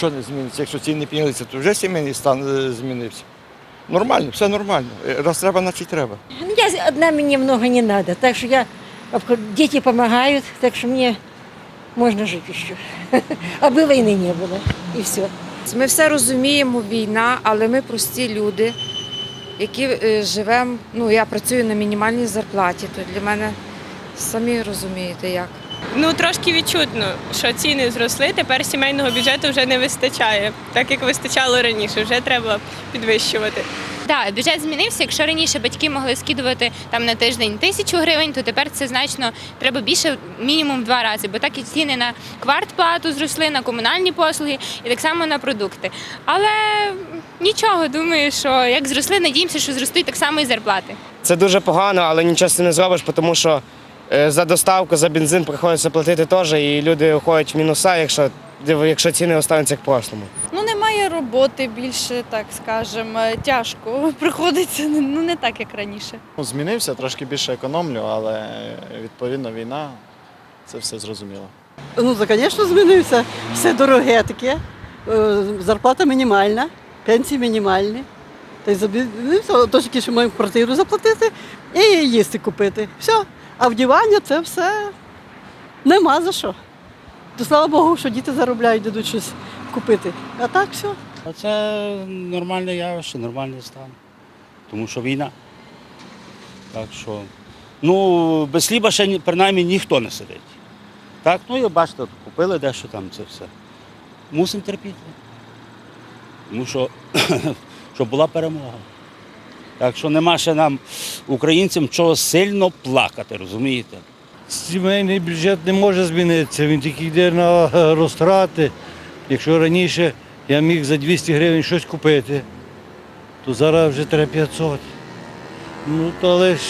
Що не зміниться? Якщо ціни не піднялися, то вже сімейний стан е, змінився. Нормально, все нормально. Е, Раз треба, значить треба. Ну, Я одна, мне много не надо, так что я, дети помогают, так что мне можно жить еще. Аби войны не было, и все. Ми все розуміємо, війна, але ми прості люди, які е, живемо. Ну, я працюю на мінімальній зарплаті, то для мене самі розумієте як. Ну трошки відчутно, що ціни зросли. Тепер сімейного бюджету вже не вистачає, так як вистачало раніше. Вже треба підвищувати. Так, бюджет змінився. Якщо раніше батьки могли скидувати там на тиждень тисячу гривень, то тепер це значно треба більше, мінімум в два рази, бо так і ціни на квартплату зросли, на комунальні послуги і так само на продукти. Але нічого, думаю, що як зросли, надіємося, що зростуть так само і зарплати. Це дуже погано, але нічого з цим не зробиш, тому що за доставку, за бензин приходиться платити теж, і люди уходять в мінуса, якщо, якщо ціни остануться як в прошлому. Ну, немає роботи більше, так скажемо, тяжко. Приходиться ну не так, як раніше. Ну, Змінився, трошки більше економлю, але відповідно війна це все зрозуміло. Ну, звісно, змінився. Все дороге таке. Е, Зарплата мінімальна, пенсії мінімальні. Та й змінився, то тільки що маємо квартиру заплатити і їсти купити. Все. А вдівання це все нема за що. То слава Богу, що діти заробляють, дадуть щось купити. А так все. А це нормальне явище, нормальний стан. Тому що війна. Так що, ну, без хліба ще принаймні ніхто не сидить. Так, ну і бачите, купили дещо там це все. Мусимо терпіти. Тому що, щоб була перемога. Так що нема ще нам, українцям, чого сильно плакати, розумієте? Сімейний бюджет не може змінитися, він тільки йде на е, розтрати. Якщо раніше я міг за 200 гривень щось купити, то зараз вже треба 500. Ну, то але ж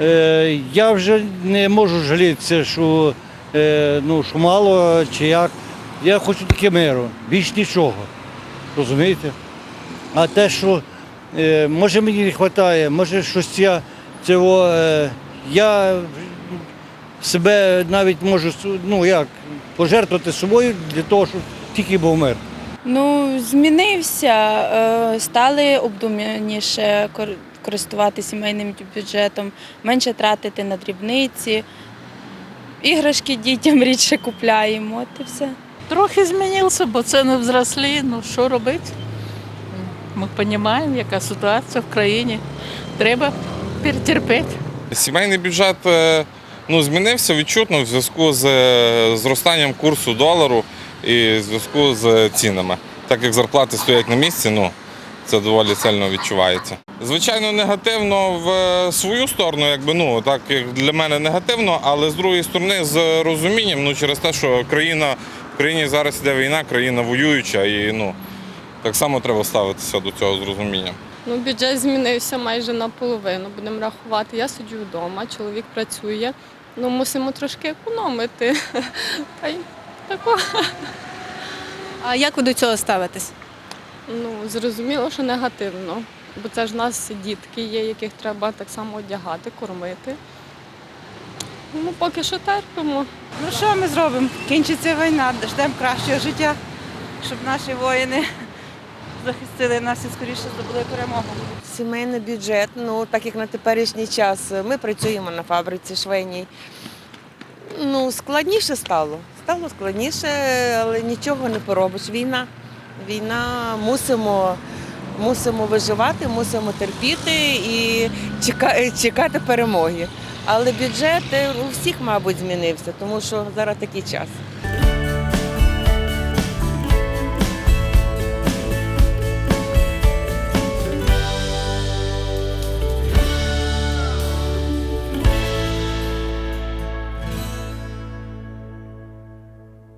е, я вже не можу жалітися, що, е, ну, що мало чи як. Я хочу тільки миру, більш нічого. Розумієте? А те, що може мені не вистачає, може щось я цього. Е, я себе навіть можу ну як, пожертвувати собою для того, щоб тільки був мир. Ну, змінився, е, стали обдуманіше користуватися сімейним бюджетом, менше тратити на дрібниці, іграшки дітям рідше купляємо, от і все. Трохи змінився, бо ціни взросли. Ну що робити? Ми розуміємо, яка ситуація в країні. Треба перетерпіти. Сімейний бюджет е, ну, змінився відчутно в зв'язку з е, зростанням курсу долару і в зв'язку з цінами. Так як зарплати стоять на місці, ну це доволі сильно відчувається. Звичайно, негативно в е, свою сторону, якби ну так як для мене негативно, але з другої сторони з розумінням, ну через те, що країна в країні зараз іде війна, країна воююча, і ну так само треба ставитися до цього з розумінням. Ну, бюджет змінився майже наполовину. Будемо рахувати. Я сиджу вдома, чоловік працює. Ну, мусимо трошки економити. Та й тако. А як ви до цього ставитесь? Ну, зрозуміло, що негативно. Бо це ж в нас дітки є, яких треба так само одягати, кормити. Ну, поки що терпимо. Ну що ми зробимо? Кінчиться війна, ждемо кращого життя, щоб наші воїни захистили нас і скоріше здобули перемогу. Сімейний бюджет, ну так як на теперішній час ми працюємо на фабриці швейній. Ну, складніше стало. Стало складніше, але нічого не поробиш. Війна. Війна мусимо, мусимо виживати, мусимо терпіти і чека- чекати перемоги. Але бюджет е, у всіх, мабуть, змінився, тому що зараз такий час.